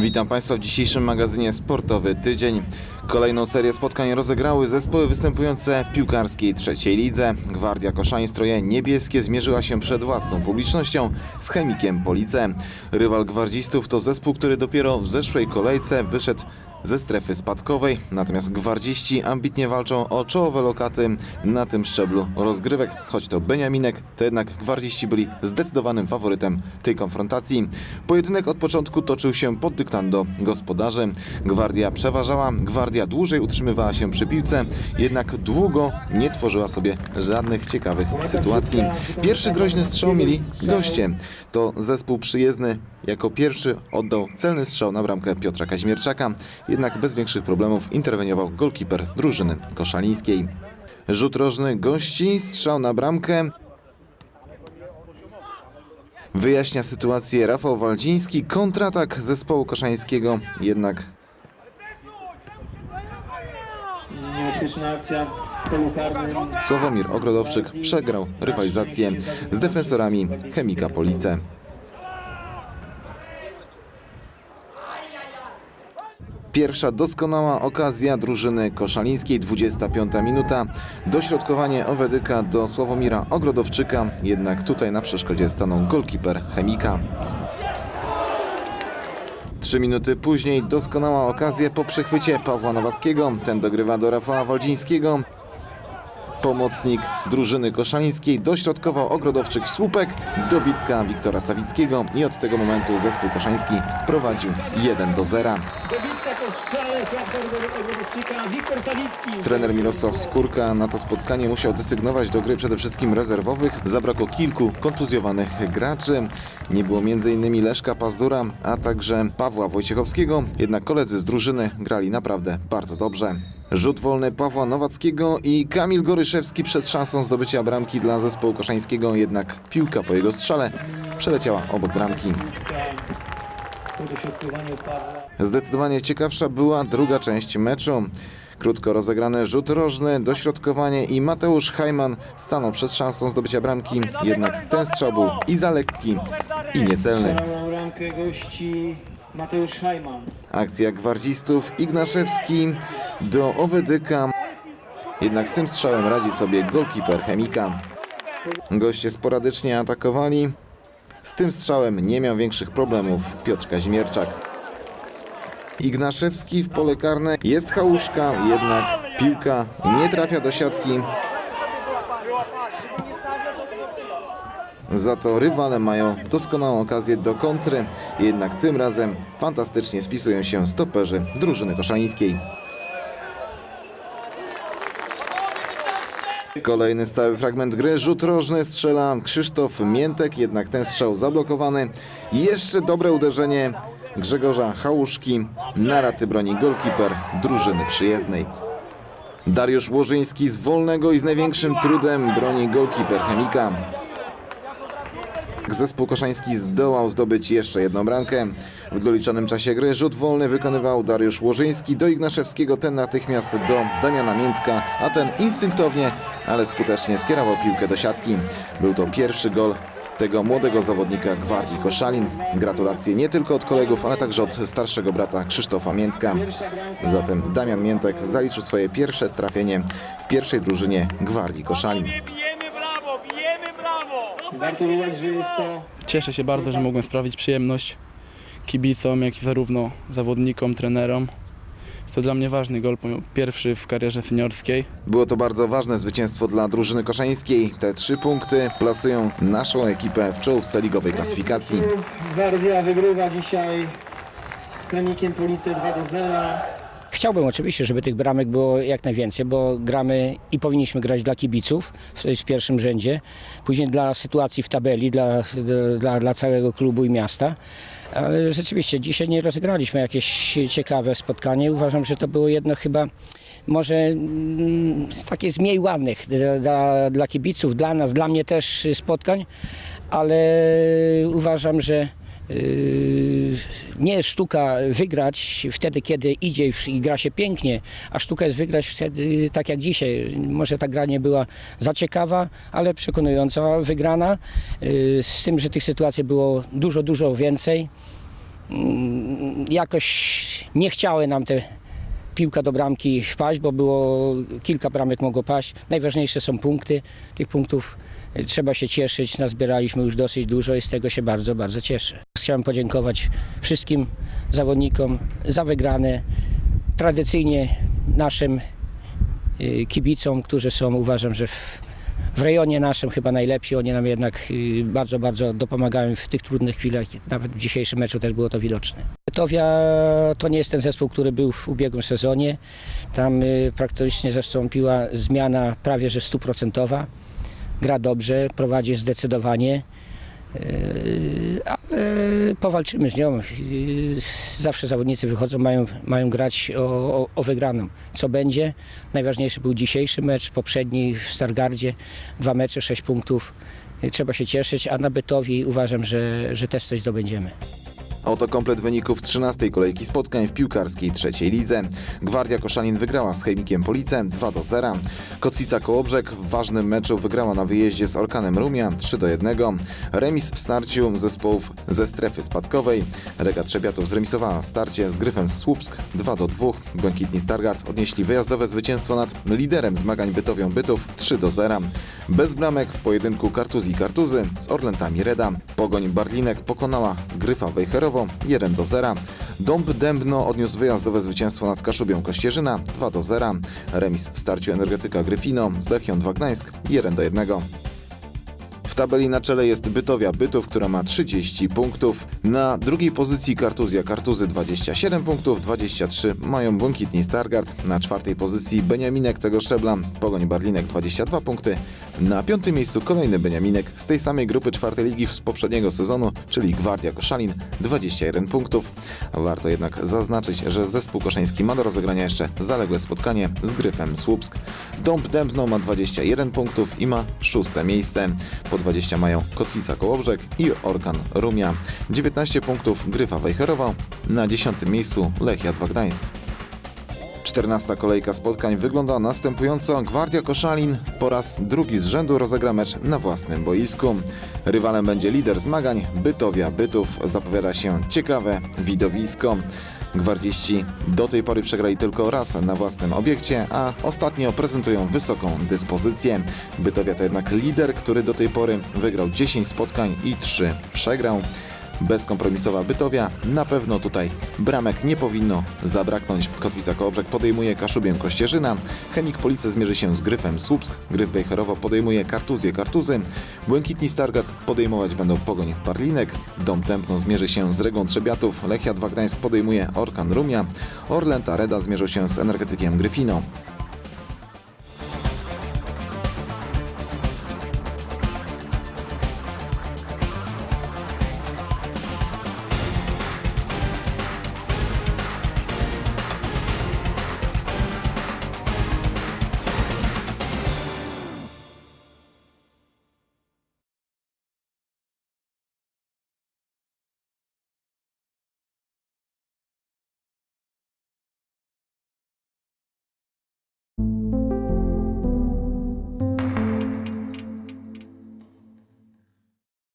Witam Państwa w dzisiejszym magazynie Sportowy Tydzień. Kolejną serię spotkań rozegrały zespoły występujące w piłkarskiej trzeciej lidze. Gwardia Koszani Stroje Niebieskie zmierzyła się przed własną publicznością z Chemikiem Police. Rywal gwardzistów to zespół, który dopiero w zeszłej kolejce wyszedł ze strefy spadkowej, natomiast gwardziści ambitnie walczą o czołowe lokaty na tym szczeblu rozgrywek. Choć to Beniaminek, to jednak gwardziści byli zdecydowanym faworytem tej konfrontacji. Pojedynek od początku toczył się pod dyktando gospodarzy. Gwardia przeważała, gwardia dłużej utrzymywała się przy piłce, jednak długo nie tworzyła sobie żadnych ciekawych sytuacji. Pierwszy groźny strzał mieli goście. To zespół przyjezdny jako pierwszy oddał celny strzał na bramkę Piotra Kaźmierczaka, jednak bez większych problemów interweniował golkiper drużyny koszalińskiej. Rzut rożny gości, strzał na bramkę. Wyjaśnia sytuację Rafał Waldziński, kontratak zespołu koszańskiego, jednak Niebezpieczna akcja. Sławomir Ogrodowczyk przegrał rywalizację z defensorami Chemika Police. Pierwsza doskonała okazja drużyny koszalińskiej, 25 minuta. Dośrodkowanie Owedyka do Sławomira Ogrodowczyka, jednak tutaj na przeszkodzie stanął golkiper Chemika. Trzy minuty później doskonała okazja po przechwycie Pawła Nowackiego. Ten dogrywa do Rafała Waldzińskiego. Pomocnik drużyny koszalińskiej dośrodkował ogrodowczyk słupek, dobitka Wiktora Sawickiego i od tego momentu zespół koszański prowadził 1 do 0. Trener Mirosław Skórka na to spotkanie musiał desygnować do gry przede wszystkim rezerwowych. Zabrakło kilku kontuzjowanych graczy. Nie było m.in. Leszka Pazdura, a także Pawła Wojciechowskiego. Jednak koledzy z drużyny grali naprawdę bardzo dobrze. Rzut wolny Pawła Nowackiego i Kamil Goryszewski przed szansą zdobycia bramki dla zespołu koszańskiego. Jednak piłka po jego strzale przeleciała obok bramki. Po dośrodkowaniu Pawła. Zdecydowanie ciekawsza była druga część meczu. Krótko rozegrany rzut rożny, dośrodkowanie i Mateusz Hajman stanął przed szansą zdobycia bramki, jednak ten strzał był i za lekki, i niecelny. Gości Mateusz Hajman. Akcja gwardzistów Ignaszewski do Owedyka, jednak z tym strzałem radzi sobie golkiper Chemika. Goście sporadycznie atakowali. Z tym strzałem nie miał większych problemów Piotr Kazimierczak. Ignaszewski w pole karne jest chałuszka, jednak piłka nie trafia do siatki. Za to rywale mają doskonałą okazję do kontry, jednak tym razem fantastycznie spisują się stoperzy drużyny koszalińskiej. Kolejny stały fragment gry, rzut rożny strzela Krzysztof Miętek, jednak ten strzał zablokowany. Jeszcze dobre uderzenie Grzegorza Chałuszki, na raty broni golkiper drużyny przyjezdnej. Dariusz Łożyński z wolnego i z największym trudem broni golkiper Chemika. Zespół koszański zdołał zdobyć jeszcze jedną bramkę. W doliczonym czasie gry rzut wolny wykonywał Dariusz Łożyński do Ignaszewskiego, ten natychmiast do Damiana Miętka, a ten instynktownie, ale skutecznie skierował piłkę do siatki. Był to pierwszy gol tego młodego zawodnika Gwardii Koszalin. Gratulacje nie tylko od kolegów, ale także od starszego brata Krzysztofa Miętka. Zatem Damian Miętek zaliczył swoje pierwsze trafienie w pierwszej drużynie Gwardii Koszalin. Warto dodać, że jest to Cieszę się bardzo, że mogłem sprawić przyjemność kibicom, jak i zarówno zawodnikom, trenerom. Jest to dla mnie ważny gol, pierwszy w karierze seniorskiej. Było to bardzo ważne zwycięstwo dla drużyny koszańskiej. Te trzy punkty plasują naszą ekipę w czołówce ligowej klasyfikacji. Gwardia wygrywa dzisiaj z Chemikiem Police 2 do 0. Chciałbym oczywiście, żeby tych bramek było jak najwięcej, bo gramy i powinniśmy grać dla kibiców w, w pierwszym rzędzie, później dla sytuacji w tabeli, dla, dla, dla całego klubu i miasta. Ale rzeczywiście dzisiaj nie rozegraliśmy jakieś ciekawe spotkanie. Uważam, że to było jedno chyba może mm, takie z mniej ładnych dla, dla, kibiców, dla nas, dla mnie też spotkań, ale uważam, że nie jest sztuka wygrać wtedy, kiedy idzie i gra się pięknie, a sztuka jest wygrać wtedy tak jak dzisiaj. Może ta gra nie była za ciekawa, ale przekonująca wygrana, yy, z tym, że tych sytuacji było dużo, dużo więcej. mm, jakoś nie chciały nam te piłka do bramki wpaść, bo było kilka bramek mogło paść. Najważniejsze są punkty. Tych punktów trzeba się cieszyć. Nazbieraliśmy już dosyć dużo i z tego się bardzo, bardzo cieszę. Chciałem podziękować wszystkim zawodnikom za wygrane. Tradycyjnie naszym y, kibicom, którzy są uważam, że w, w rejonie naszym chyba najlepsi. Oni nam jednak y, bardzo, bardzo dopomagają w tych trudnych chwilach. Nawet w dzisiejszym meczu też było to widoczne. Towia to nie jest ten zespół, który był w ubiegłym sezonie. Tam y, praktycznie zastąpiła zmiana prawie że stuprocentowa. Gra dobrze, prowadzi zdecydowanie. Yy, ale powalczymy z nią. Yy, Zawsze zawodnicy wychodzą, mają, mają grać o, o, wygraną. Co będzie? Najważniejszy był dzisiejszy mecz, poprzedni w Stargardzie. Dwa mecze, sześć punktów. Yy, Trzeba się cieszyć, a na Bytowi uważam, że, że też coś zdobędziemy. Oto komplet wyników 13 kolejki spotkań w piłkarskiej trzeciej lidze. Gwardia Koszanin wygrała z Chemikiem Police 2 do 0. Kotwica Kołobrzeg w ważnym meczu wygrała na wyjeździe z Orkanem Rumia 3 do 1. Remis w starciu zespołów ze strefy spadkowej. Rega Trzebiatów zremisowała starcie z Gryfem Słupsk 2 do 2. Błękitni Stargard odnieśli wyjazdowe zwycięstwo nad liderem zmagań Bytowią Bytów 3 do 0. Bez bramek w pojedynku Kartuzji Kartuzy z Orlentami Reda. Pogoń Barlinek pokonała Gryfa Wejherowo 1 do 0. Dąb Dębno odniósł wyjazdowe zwycięstwo nad Kaszubią Kościerzyna 2 do 0. Remis w starciu Energetyka Gryfino z Lechią 2 Gdańsk 1 do 1. Tabeli na czele jest Bytowia Bytów, która ma 30 punktów. Na drugiej pozycji Kartuzja Kartuzy 27 punktów, 23 mają Błękitni Stargard. Na czwartej pozycji Beniaminek tego szczebla, Pogoń Barlinek 22 punkty. Na piątym miejscu kolejny Beniaminek z tej samej grupy czwartej ligi z poprzedniego sezonu, czyli Gwardia Koszalin 21 punktów. Warto jednak zaznaczyć, że zespół koszański ma do rozegrania jeszcze zaległe spotkanie z Gryfem Słupsk. Dąb Dębno ma 21 punktów i ma szóste miejsce. Po 20 mają Kotwica Kołobrzeg i Orkan Rumia. 19 punktów Gryfa Wejherowa. Na 10 miejscu Lechia 2 Gdańsk. 14 kolejka spotkań wygląda następująco. Gwardia Koszalin po raz drugi z rzędu rozegra mecz na własnym boisku. Rywalem będzie lider zmagań Bytowia Bytów. Zapowiada się ciekawe widowisko. Gwardziści do tej pory przegrali tylko raz na własnym obiekcie, a ostatnio prezentują wysoką dyspozycję. Bytowia to jednak lider, który do tej pory wygrał 10 spotkań i 3 przegrał. Bezkompromisowa Bytowia, na pewno tutaj bramek nie powinno zabraknąć. Kotwica Kołobrzeg podejmuje Kaszubię Kościerzyna, Chemik Police zmierzy się z Gryfem Słupsk, Gryf Wejherowo podejmuje Kartuzję Kartuzy, Błękitni Stargard podejmować będą Pogoń Parlinek, Dom Tępno zmierzy się z Regą Trzebiatów, Lechia 2 Gdańsk podejmuje Orkan Rumia, Orlęta Reda zmierzą się z Energetykiem Gryfino.